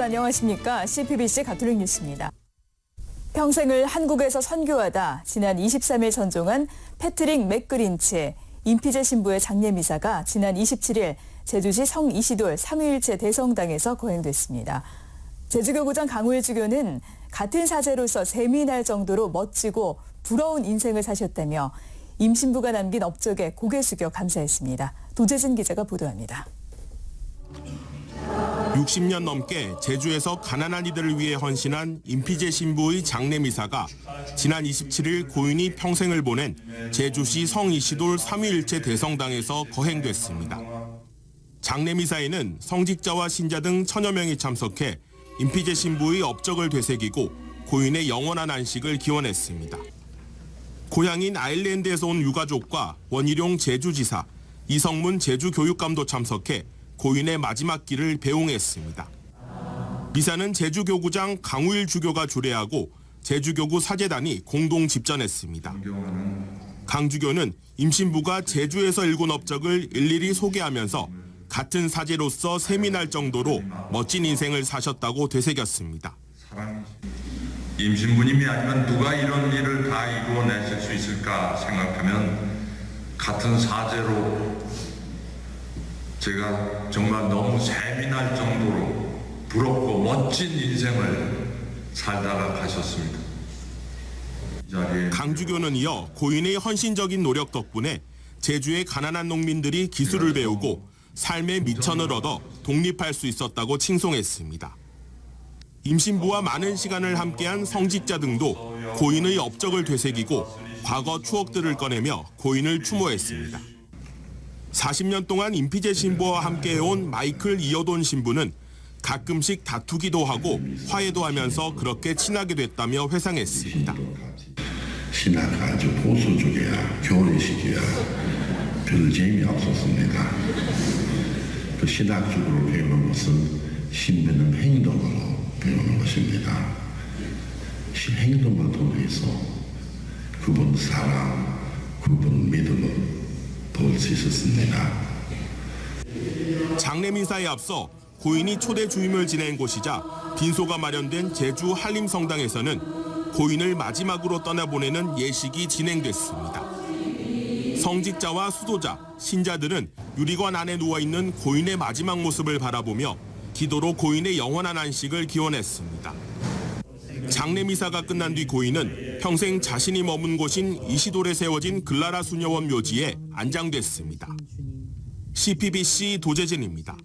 여러분 안녕하십니까? CPBC 가톨릭 뉴스입니다. 평생을 한국에서 선교하다 지난 23일 선종한 패트릭 맥그린치 임피제 신부의 장례 미사가 지난 27일 제주시 성 이시돌 삼위일체 대성당에서 거행됐습니다. 제주교구장 강우일 주교는 같은 사제로서 셈이 날 정도로 멋지고 부러운 인생을 사셨다며 임신부가 남긴 업적에 고개 숙여 감사했습니다. 도재진 기자가 보도합니다. 60년 넘게 제주에서 가난한 이들을 위해 헌신한 임피제 신부의 장례 미사가 지난 27일 고인이 평생을 보낸 제주시 성이시돌 삼위일체 대성당에서 거행됐습니다. 장례 미사에는 성직자와 신자 등 천여 명이 참석해 임피제 신부의 업적을 되새기고 고인의 영원한 안식을 기원했습니다. 고향인 아일랜드에서 온 유가족과 원희룡 제주지사, 이성문 제주교육감도 참석해 고인의 마지막 길을 배웅했습니다. 미사는 제주교구장 강우일 주교가 주례하고 제주교구 사제단이 공동 집전했습니다. 강 주교는 임신부가 제주에서 일군 업적을 일일이 소개하면서 같은 사제로서 셈이 날 정도로 멋진 인생을 사셨다고 되새겼습니다. 임신부님이 아니면 누가 이런 일을 다 이루어내실 수 있을까 생각하면 같은 사제로 제가 정말 너무 셈이 날 정도로 부럽고 멋진 인생을 살다가 가셨습니다. 이 자리에 강 주교는 이어 고인의 헌신적인 노력 덕분에 제주의 가난한 농민들이 기술을 배우고 삶의 미천을 얻어 독립할 수 있었다고 칭송했습니다. 임신부와 많은 시간을 함께한 성직자 등도 고인의 업적을 되새기고 과거 추억들을 꺼내며 고인을 추모했습니다. 40년 동안 임피제 신부와 함께해온 마이클 이어돈 신부는 가끔씩 다투기도 하고 화해도 하면서 그렇게 친하게 됐다며 회상했습니다. 신학 아주 보수적이야 교리식이야 별 재미없었습니다. 그 신학적으로 배우는 것은 신비는 행동으로 배우는 것입니다. 신 행동을 통해서 그분 사랑, 그분 믿음을 볼수 있었습니다. 장례미사에 앞서 고인이 초대 주임을 지낸 곳이자 빈소가 마련된 제주 한림성당에서는 고인을 마지막으로 떠나보내는 예식이 진행됐습니다. 성직자와 수도자, 신자들은 유리관 안에 누워있는 고인의 마지막 모습을 바라보며 기도로 고인의 영원한 안식을 기원했습니다. 장례미사가 끝난 뒤 고인은 평생 자신이 머문 곳인 이시돌에 세워진 글라라 수녀원 묘지에 안장됐습니다. CPBC 도재진입니다.